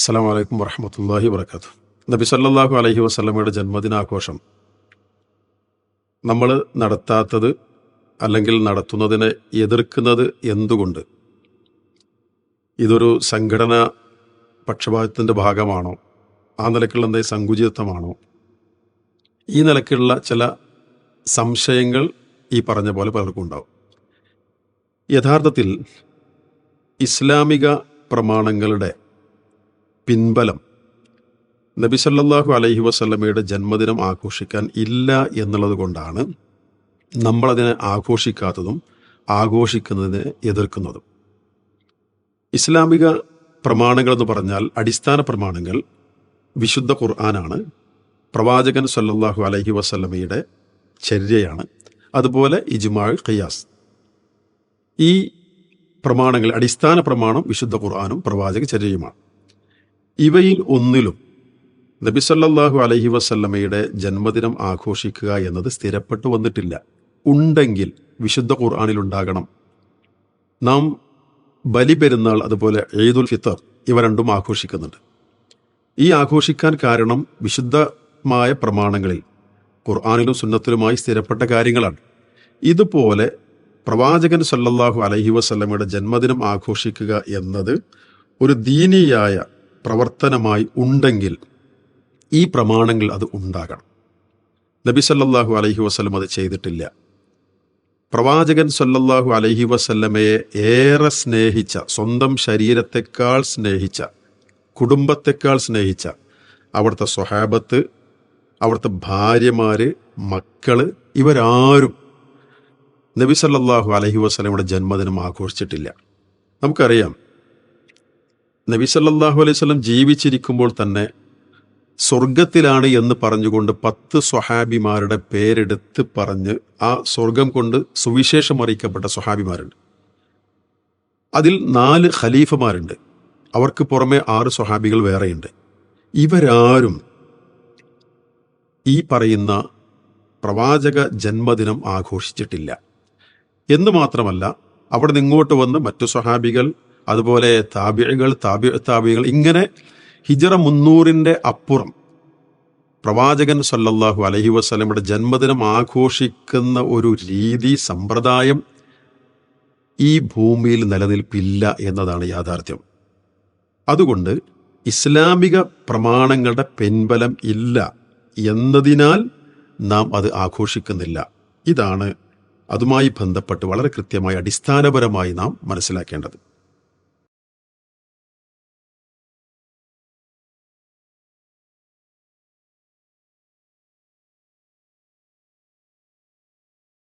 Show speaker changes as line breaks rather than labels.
അസ്സാം വലൈക്കും വറഹമത്തല്ലാഹി വർക്കാത്തു നബി സല്ലാഹു അലഹി വസ്ലമയുടെ ജന്മദിനാഘോഷം. നമ്മൾ നടത്താത്തത് അല്ലെങ്കിൽ നടത്തുന്നതിനെ എതിർക്കുന്നത് എന്തുകൊണ്ട്? ഇതൊരു സംഘടന പക്ഷപാതത്തിന്റെ ഭാഗമാണോ? ആ നിലക്കുള്ള എന്തെങ്കിലും സങ്കുചിതത്വമാണോ? ഈ നിലക്കുള്ള ചില സംശയങ്ങൾ ഈ പറഞ്ഞ പോലെ പലർക്കും ഉണ്ടാവും. യഥാർത്ഥത്തിൽ ഇസ്ലാമിക പ്രമാണങ്ങളുടെ പിൻബലം. നബി സല്ലല്ലാഹു അലൈഹി വസ്ലമയുടെ ജന്മദിനം ആഘോഷിക്കാൻ ഇല്ല എന്നുള്ളത് കൊണ്ടാണ് നമ്മളതിനെ ആഘോഷിക്കാത്തതും ആഘോഷിക്കുന്നതിനെ എതിർക്കുന്നതും. ഇസ്ലാമിക പ്രമാണങ്ങൾ എന്ന് പറഞ്ഞാൽ അടിസ്ഥാന പ്രമാണങ്ങൾ വിശുദ്ധ ഖുർആനാണ്. പ്രവാചകൻ സല്ലാഹു അലഹി വസ്ലമയുടെ ചര്യയാണ്. അതുപോലെ ഇജ്മാൾ ഖിയാസ്. ഈ പ്രമാണങ്ങൾ അടിസ്ഥാന പ്രമാണം വിശുദ്ധ ഖുർആാനും പ്രവാചക ചര്യയുമാണ്. ഇവയിൽ ഒന്നിലും നബി സല്ലല്ലാഹു അലൈഹി വസല്ലമയുടെ ജന്മദിനം ആഘോഷിക്കുക എന്നത് സ്ഥിരപ്പെട്ടു വന്നിട്ടില്ല. ഉണ്ടെങ്കിൽ വിശുദ്ധ ഖുർആാനിൽ ഉണ്ടാകണം. നാം ബലി പെരുന്നാൾ അതുപോലെ ഈദുൽ ഫിത്തർ ഇവ രണ്ടും ആഘോഷിക്കുന്നുണ്ട്. ഈ ആഘോഷിക്കാൻ കാരണം വിശുദ്ധമായ പ്രമാണങ്ങളിൽ ഖുർആാനിലും സുന്നത്തിലുമായി സ്ഥിരപ്പെട്ട കാര്യങ്ങളാണ്. ഇതുപോലെ പ്രവാചകൻ സല്ലല്ലാഹു അലഹി വസല്ലമയുടെ ജന്മദിനം ആഘോഷിക്കുക എന്നത് ഒരു ദീനീയായ പ്രവർത്തനമായി ഉണ്ടെങ്കിൽ ഈ പ്രമാണങ്ങൾ അത് ഉണ്ടാകണം. നബി സല്ലല്ലാഹു അലഹി വസ്ലം അത് ചെയ്തിട്ടില്ല. പ്രവാചകൻ സല്ലല്ലാഹു അലഹി വസല്ലമയെ ഏറെ സ്നേഹിച്ച സ്വന്തം ശരീരത്തെക്കാൾ സ്നേഹിച്ച കുടുംബത്തെക്കാൾ സ്നേഹിച്ച അവിടുത്തെ സ്വഹാബത്ത് അവിടുത്തെ ഭാര്യമാർ മക്കൾ ഇവരാരും നബി സല്ലല്ലാഹു അലഹി വസ്ലമയുടെ ജന്മദിനം ആഘോഷിച്ചിട്ടില്ല. നമുക്കറിയാം നബി സല്ലാഹു അലൈഹി സ്വലം ജീവിച്ചിരിക്കുമ്പോൾ തന്നെ സ്വർഗത്തിലാണ് എന്ന് പറഞ്ഞുകൊണ്ട് പത്ത് സ്വഹാബിമാരുടെ പേരെടുത്ത് പറഞ്ഞ് ആ സ്വർഗം കൊണ്ട് സുവിശേഷം അറിയിക്കപ്പെട്ട സ്വഹാബിമാരുണ്ട്. അതിൽ നാല് ഖലീഫമാരുണ്ട്. അവർക്ക് പുറമെ ആറ് സ്വഹാബികൾ വേറെയുണ്ട്. ഇവരാരും ഈ പറയുന്ന പ്രവാചക ജന്മദിനം ആഘോഷിച്ചിട്ടില്ല. എന്ന് മാത്രമല്ല അവിടെ നിന്ന് ഇങ്ങോട്ട് വന്ന് മറ്റു സ്വഹാബികൾ അതുപോലെ താബികൾ താബി താബികൾ. ഇങ്ങനെ ഹിജറ മുന്നൂറിന്റെ അപ്പുറം പ്രവാചകൻ സല്ലല്ലാഹു അലഹി വസ്ലമയുടെ ജന്മദിനം ആഘോഷിക്കുന്ന ഒരു രീതി സമ്പ്രദായം ഈ ഭൂമിയിൽ നിലനിൽപ്പില്ല എന്നതാണ് യാഥാർത്ഥ്യം. അതുകൊണ്ട് ഇസ്ലാമിക പ്രമാണങ്ങളുടെ പിൻബലം ഇല്ല എന്നതിനാൽ നാം അത് ആഘോഷിക്കുന്നില്ല. ഇതാണ് അതുമായി ബന്ധപ്പെട്ട് വളരെ കൃത്യമായി അടിസ്ഥാനപരമായി നാം മനസ്സിലാക്കേണ്ടത്.